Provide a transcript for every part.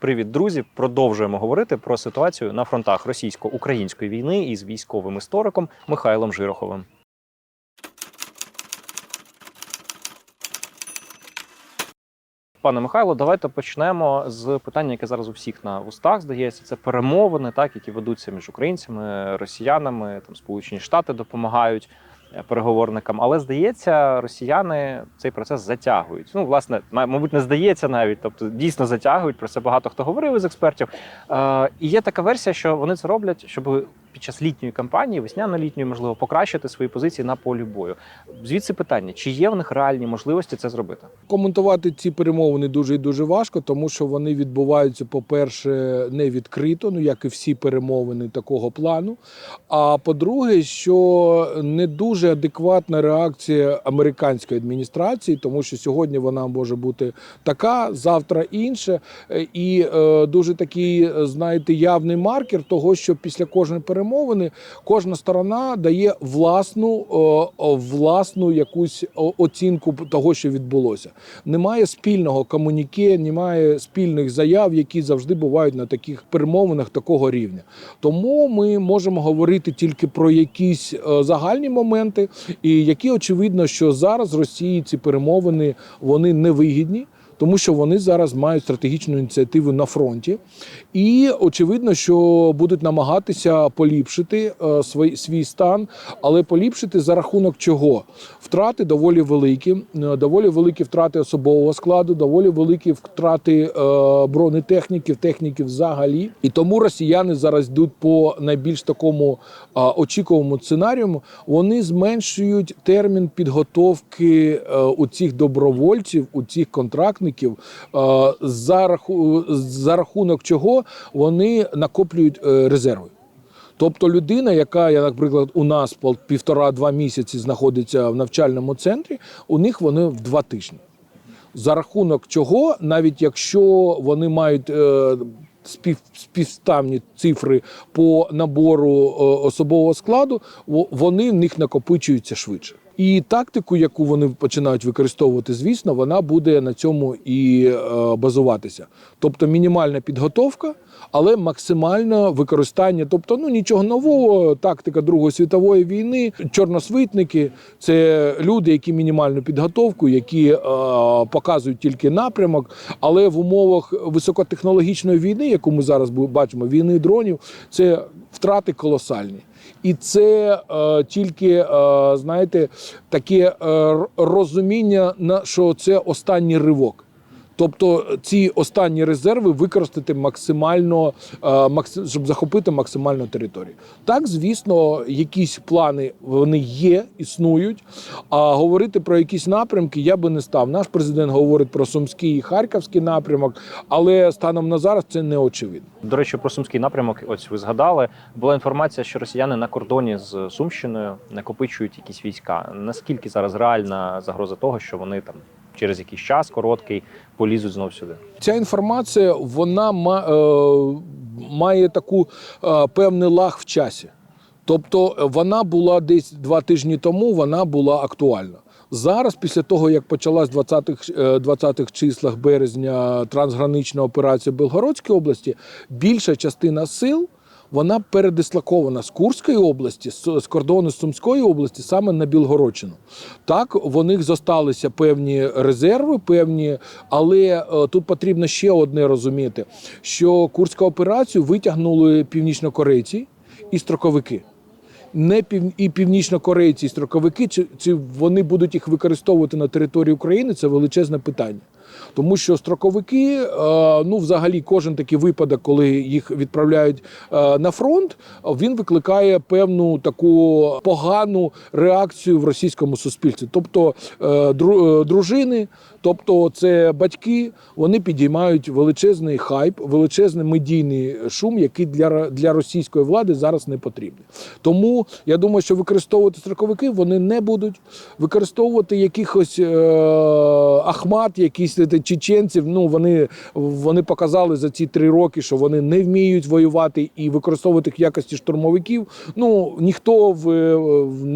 Привіт, друзі! Продовжуємо говорити про ситуацію на фронтах російсько-української війни із військовим істориком Михайлом Жироховим. Пане Михайло, давайте почнемо з питання, яке зараз у всіх на вустах здається. Це перемовини, так які ведуться між українцями, росіянами. Там Сполучені Штати допомагають переговорникам. Але здається, росіяни цей процес затягують. Ну, власне, ма- мабуть, не здається навіть, тобто дійсно затягують. Про це багато хто говорив із експертів. Е, і є така версія, що вони це роблять, щоб під час літньої кампанії, весняно-літньої, можливо, покращити свої позиції на полі бою. Звідси питання: чи є в них реальні можливості це зробити? Коментувати ці перемовини дуже і дуже важко, тому що вони відбуваються, по-перше, не відкрито, ну як і всі перемовини такого плану. А по-друге, що не дуже адекватна реакція американської адміністрації, тому що сьогодні вона може бути така, завтра інша. Е, І е, дуже такий, е, знаєте, явний маркер того, що після кожної перемовини кожна сторона дає власну, е, власну якусь оцінку того, що відбулося. Немає спільного комуніке, немає спільних заяв, які завжди бувають на таких перемовинах такого рівня. Тому ми можемо говорити тільки про якісь е, загальні моменти, і які очевидно, що зараз Росії ці перемовини вони невигідні. Тому що вони зараз мають стратегічну ініціативу на фронті, і очевидно, що будуть намагатися поліпшити е, свій, свій стан, але поліпшити за рахунок чого? Втрати доволі великі, е, доволі великі втрати особового складу, доволі великі втрати е, бронетехніків, техніків взагалі. І тому росіяни зараз йдуть по найбільш такому очікуваному сценарію. Вони зменшують термін підготовки у цих добровольців, у цих контрактників, е, за, раху, за рахунок чого вони накоплюють е, резерви. Тобто людина, яка, я, наприклад, у нас півтора-два місяці знаходиться в навчальному центрі, у них вони в два тижні. За рахунок чого, навіть якщо вони мають е, спів, співставні цифри по набору е, особового складу, вони в них накопичуються швидше. І тактику, яку вони починають використовувати, звісно, вона буде на цьому і е, базуватися. Тобто мінімальна підготовка, але максимальне використання. Тобто, ну нічого нового, тактика Другої світової війни, чорносвитники це люди, які мінімальну підготовку, які е, показують тільки напрямок, але в умовах високотехнологічної війни, яку ми зараз бачимо, війни дронів, це втрати колосальні. І це е, тільки, е, знаєте, таке е, розуміння, що це останній ривок. Тобто ці останні резерви використати максимально, е, щоб захопити максимально територію. Так, звісно, якісь плани вони є, існують. А говорити про якісь напрямки я би не став. Наш президент говорить про Сумський і Харківський напрямок, але станом на зараз це не очевидно. До речі, про сумський напрямок, ось ви згадали. Була інформація, що росіяни на кордоні з Сумщиною накопичують якісь війська. Наскільки зараз реальна загроза того, що вони там через якийсь час короткий полізуть знов сюди? Ця інформація вона е, має таку е, певний лаг в часі. Тобто е, вона була десь два тижні тому, вона була актуальна. Зараз, після того, як почалась 20-х, е, 20-х числах березня трансгранична операція в Белгородській області, більша частина сил вона передислокована з Курської області, з кордону з Сумської області, саме на Білгородщину. Так, в них зосталися певні резерви, певні, але е, тут потрібно ще одне розуміти: що Курську операцію витягнули північнокорейці і строковики. Не пів і північнокорейці, і строковики, чи, чи вони будуть їх використовувати на території України, це величезне питання. Тому що строковики, е, ну взагалі, кожен такий випадок, коли їх відправляють е, на фронт, він викликає певну таку погану реакцію в російському суспільстві. Тобто е, дру- дружини, тобто це батьки, вони підіймають величезний хайп, величезний медійний шум, який для, для російської влади зараз не потрібний. Тому я думаю, що використовувати строковики вони не будуть використовувати якихось е, ахмат, якісь е, чеченців. Ну вони, вони показали за ці три роки, що вони не вміють воювати і використовувати їх в якості штурмовиків. Ну ніхто в,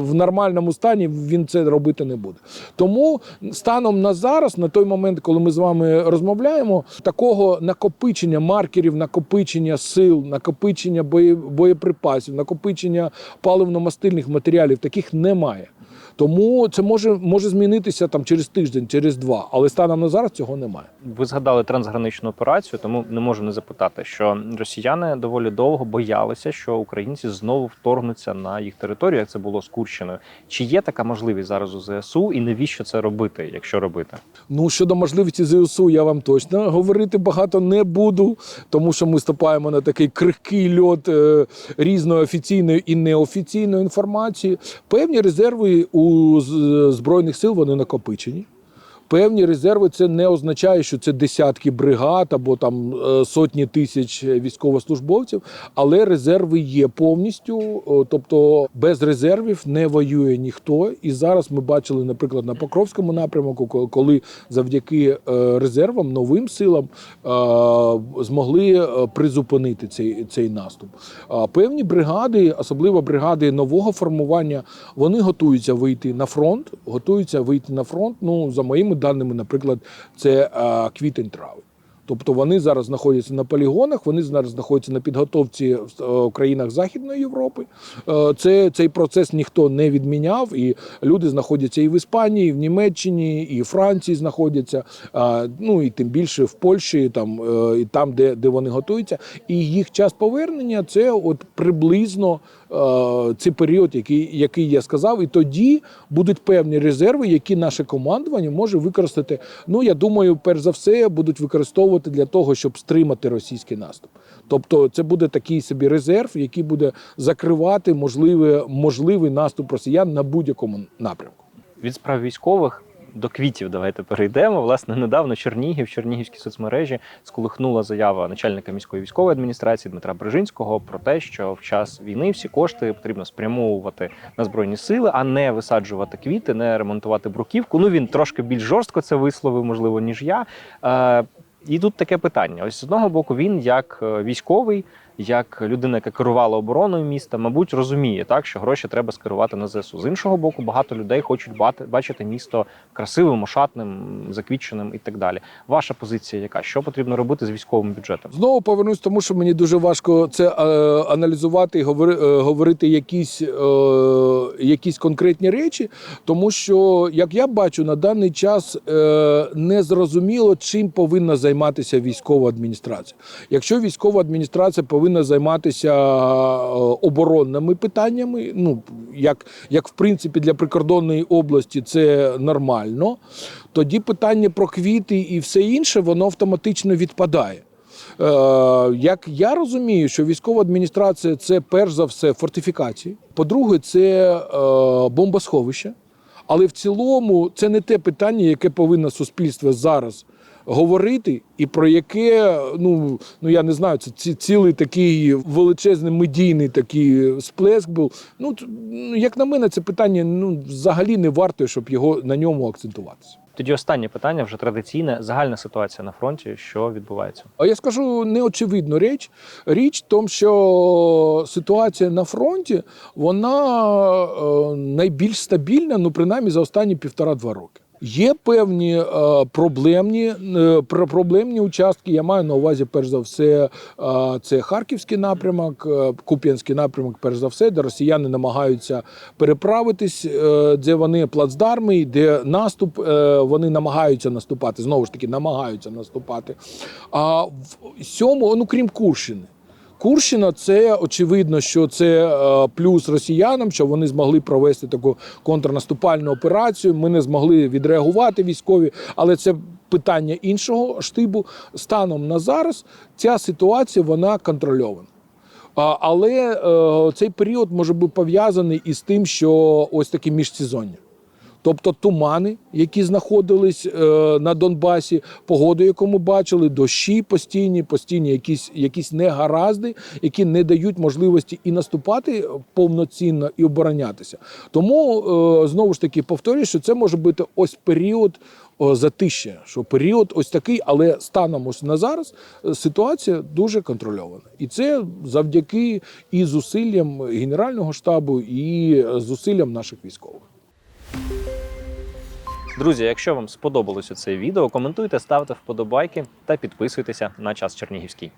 в, нормальному стані він це робити не буде. Тому станом на зараз. на той момент, коли ми з вами розмовляємо, такого накопичення маркерів, накопичення сил, накопичення бої- боєприпасів, накопичення паливно-мастильних матеріалів таких немає. Тому це може, може змінитися там через тиждень, через два, але станом на зараз цього немає. Ви згадали трансграничну операцію, тому не можу не запитати, що росіяни доволі довго боялися, що українці знову вторгнуться на їх територію, як це було з Курщиною. Чи є така можливість зараз у ЗСУ, і навіщо це робити, якщо робити? Ну щодо можливості ЗСУ, я вам точно говорити багато не буду, тому що ми ступаємо на такий крихкий льот е, різної офіційної і неофіційної інформації. Певні резерви у з- збройних сил вони накопичені. Певні резерви це не означає, що це десятки бригад або там е, сотні тисяч військовослужбовців, але резерви є повністю. Тобто без резервів не воює ніхто. І зараз ми бачили, наприклад, на Покровському напрямку, коли завдяки е, резервам, новим силам е, змогли призупинити цей, цей наступ. Певні бригади, особливо бригади нового формування, вони готуються вийти на фронт. Готуються вийти на фронт. Ну за моїми даними, наприклад, це е, квітень травень. Тобто вони зараз знаходяться на полігонах, вони зараз знаходяться на підготовці в е, країнах Західної Європи. Е, Це цей процес ніхто не відміняв, і люди знаходяться і в Іспанії, і в Німеччині, і в Франції знаходяться. Ну і тим більше в Польщі, там е, і там, де, де вони готуються. І їх час повернення це от приблизно цей період, який, який я сказав, і тоді будуть певні резерви, які наше командування може використати. Ну я думаю, перш за все будуть використовувати для того, щоб стримати російський наступ. Тобто, це буде такий собі резерв, який буде закривати можливий, можливий наступ росіян на будь-якому напрямку. Від справ військових до квітів давайте перейдемо. Власне, недавно Чернігів, Чернігівські соцмережі сколихнула заява начальника міської військової адміністрації Дмитра Брижинського про те, що в час війни всі кошти потрібно спрямовувати на збройні сили, а не висаджувати квіти, не ремонтувати бруківку. Ну він трошки більш жорстко це висловив, можливо, ніж я. І тут таке питання: ось з одного боку, він як е, військовий, як людина, яка керувала обороною міста, мабуть, розуміє так, що гроші треба скерувати на ЗСУ. З іншого боку, багато людей хочуть бачити місто красивим, ошатним, заквітченим і так далі. Ваша позиція яка? Що потрібно робити з військовим бюджетом? Знову повернусь, тому що мені дуже важко це е, аналізувати і е, говорити якісь, е, якісь конкретні речі, тому що, як я бачу, на даний час не зрозуміло, чим повинна займатися військова адміністрація. Якщо військова адміністрація повинна займатися е, оборонними питаннями, ну як, як в принципі для прикордонної області це нормально, тоді питання про квіти і все інше воно автоматично відпадає. Е, як я розумію, що військова адміністрація це перш за все фортифікації. По-друге, це е, бомбосховище. Але в цілому це не те питання, яке повинно суспільство зараз говорити, і про яке, ну, ну я не знаю, це ці- цілий такий величезний медійний такий сплеск був. Ну, ну, як на мене, це питання ну, взагалі не варто, щоб його на ньому акцентуватися. Тоді останнє питання вже традиційне. Загальна ситуація на фронті, що відбувається. А я скажу неочевидну річ. Річ в тому, що ситуація на фронті вона е, найбільш стабільна, ну принаймні за останні півтора-два роки. Є певні е, проблемні, е, проблемні участки. Я маю на увазі, перш за все, е, це Харківський напрямок, е, Куп'янський напрямок, перш за все, де росіяни намагаються переправитись, е, де вони плацдарми, де наступ, е, вони намагаються наступати. Знову ж таки, намагаються наступати. А в сьому, ну крім Курщини. Курщина це очевидно, що це е, плюс росіянам, що вони змогли провести таку контрнаступальну операцію. Ми не змогли відреагувати військові, але це питання іншого штибу. Станом на зараз ця ситуація вона контрольована. Але е, цей період може бути пов'язаний із тим, що ось таке міжсезоння. Тобто тумани, які знаходились е, на Донбасі, погоду, яку ми бачили, дощі постійні, постійні якісь, якісь негаразди, які не дають можливості і наступати повноцінно, і оборонятися. Тому е, знову ж таки повторюю, що це може бути ось період о, затища, що період ось такий, але станом ось на зараз е, ситуація дуже контрольована. І це завдяки і зусиллям Генерального штабу, і зусиллям наших військових. Друзі, якщо вам сподобалося це відео, коментуйте, ставте вподобайки та підписуйтеся на час Чернігівський.